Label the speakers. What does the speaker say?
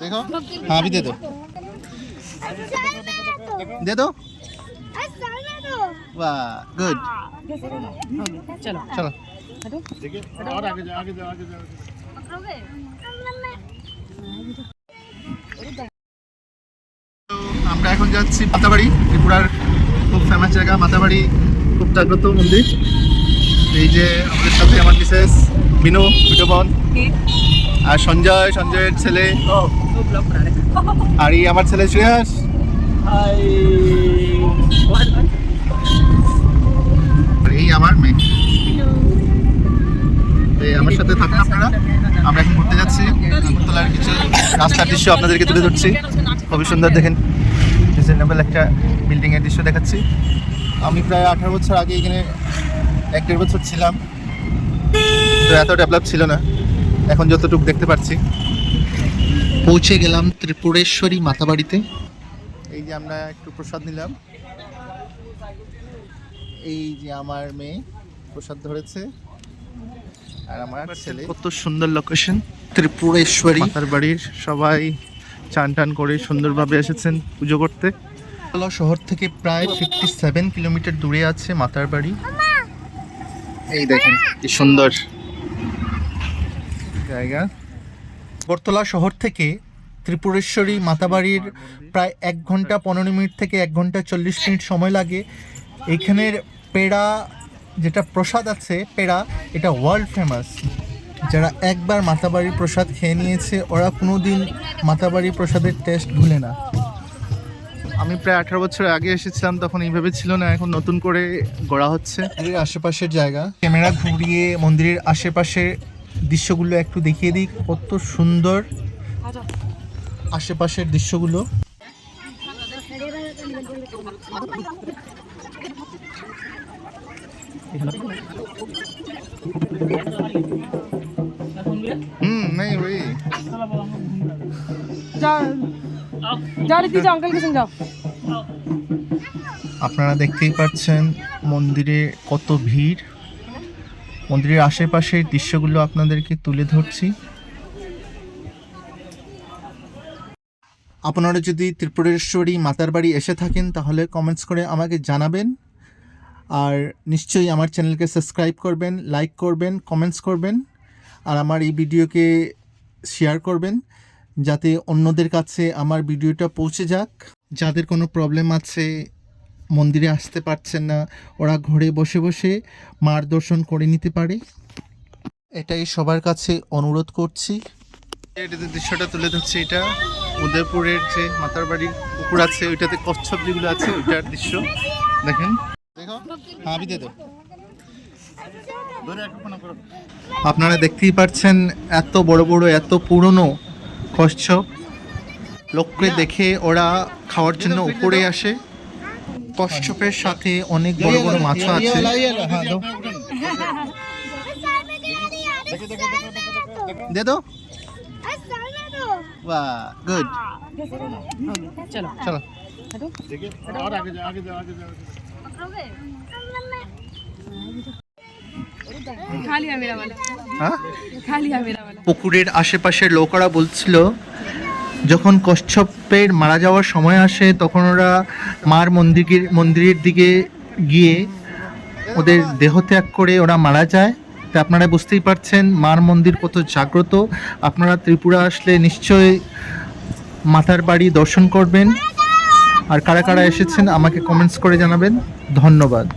Speaker 1: देखो हाँ भी दे दो दे दो वाह गुड
Speaker 2: चलो
Speaker 1: चलो
Speaker 3: और आगे जाओ आगे जाओ आगे जाओ
Speaker 1: আমরা এখন যাচ্ছি মাতাবাড়ি ত্রিপুরার খুব ফেমাস জায়গা মাতাবাড়ি খুব জাগ্রত মন্দির এই যে আমাদের সাথে আমার মিসেস বিনু বিটবন আর সঞ্জয় সঞ্জয়ের ছেলে। আর এই আমার ছেলে শ্রেয়াস। এই আমার মেয়ে। আমার সাথে থাকুন আপনারা। আমরা এখন ঘুরতে যাচ্ছি। আগরতলার কিছু রাস্তার দৃশ্য আপনাদেরকে তুলে ধরছি। খুবই সুন্দর দেখেন। রিজনেবল একটা বিল্ডিংয়ের দৃশ্য দেখাচ্ছি। আমি প্রায় আঠারো বছর আগে এখানে এক দেড় বছর ছিলাম। তো এত ডেভেলপ ছিল না। এখন যতটুকু দেখতে পাচ্ছি। পৌঁছে গেলাম ত্রিপুরেশ্বরী মাতাবাড়িতে। এই যে আমরা একটু প্রসাদ নিলাম। এই যে আমার মেয়ে প্রসাদ ধরেছে। আর আমার ছেলে। কত সুন্দর লোকেশন ত্রিপুরেশ্বরী। মাতার বাড়ির সবাই চান টান করে সুন্দরভাবে এসেছেন পুজো করতে। শহর থেকে প্রায় ফিফটি সেভেন কিলোমিটার দূরে আছে মাতার বাড়ি এই দেখেন কি সুন্দর। জায়গা। আগরতলা শহর থেকে ত্রিপুরেশ্বরী মাতাবাড়ির প্রায় এক ঘণ্টা পনেরো মিনিট থেকে এক ঘণ্টা চল্লিশ মিনিট সময় লাগে। এখানের পেড়া, যেটা প্রসাদ আছে, পেড়া, এটা ওয়ার্ল্ড ফেমাস যারা একবার মাতাবাড়ির প্রসাদ খেয়ে নিয়েছে, ওরা কোনো দিন মাতাবাড়ির প্রসাদের টেস্ট ভুলে না। আমি প্রায় আঠারো বছর আগে এসেছিলাম, তখন এইভাবে ছিল না, এখন নতুন করে গড়া হচ্ছে। মন্দিরের আশেপাশের জায়গা। ক্যামেরা ঘুরিয়ে মন্দিরের আশেপাশের দৃশ্যগুলো একটু দেখিয়ে দিই। কত সুন্দর আশেপাশের দৃশ্যগুলো। আপনারা দেখতেই পাচ্ছেন মন্দিরে কত ভিড়। মন্দিরের আশেপাশের দৃশ্যগুলো আপনাদেরকে তুলে ধরছি। আপনারা যদি ত্রিপুরেশ্বরী মাতার বাড়ি এসে থাকেন, তাহলে কমেন্টস করে আমাকে জানাবেন। আর নিশ্চয়ই আমার চ্যানেলকে সাবস্ক্রাইব করবেন লাইক করবেন কমেন্টস করবেন, আর আমার এই ভিডিওকে শেয়ার করবেন, যাতে অন্যদের কাছে আমার ভিডিওটা পৌঁছে যাক। যাদের কোনো প্রবলেম আছে মন্দিরে আসতে পারছেন না ওরা ঘরে বসে বসে মার দর্শন করে নিতে পারে। এটাই সবার কাছে অনুরোধ করছি। এটাতে দৃশ্যটা তুলে ধরছে এটা উদয়পুরের যে মাতার বাড়ির পুকুর আছে ওইটাতে কচ্ছপ যেগুলো আছে ওইটার দৃশ্য। দেখেন। দেখো হ্যাঁ আপনারা দেখতেই পাচ্ছেন এত বড় বড় এত পুরনো কচ্ছপ। লোককে দেখে ওরা খাওয়ার জন্য উপরে আসে। কচ্ছপের সাথে অনেক বড় বড় মাছও আছে। বাহ গুড হ্যাঁ? পুকুরের আশেপাশের লোকরা বলছিল যখন কচ্ছপের মারা যাওয়ার সময় আসে, তখন ওরা মার মন্দিরের মন্দিরের দিকে গিয়ে ওদের দেহ ত্যাগ করে ওরা মারা যায়। তা আপনারা বুঝতেই পারছেন, মার মন্দির কত জাগ্রত। আপনারা ত্রিপুরা আসলে নিশ্চয়ই মাতার বাড়ি দর্শন করবেন। আর কারা কারা এসেছেন আমাকে কমেন্টস করে জানাবেন। ধন্যবাদ।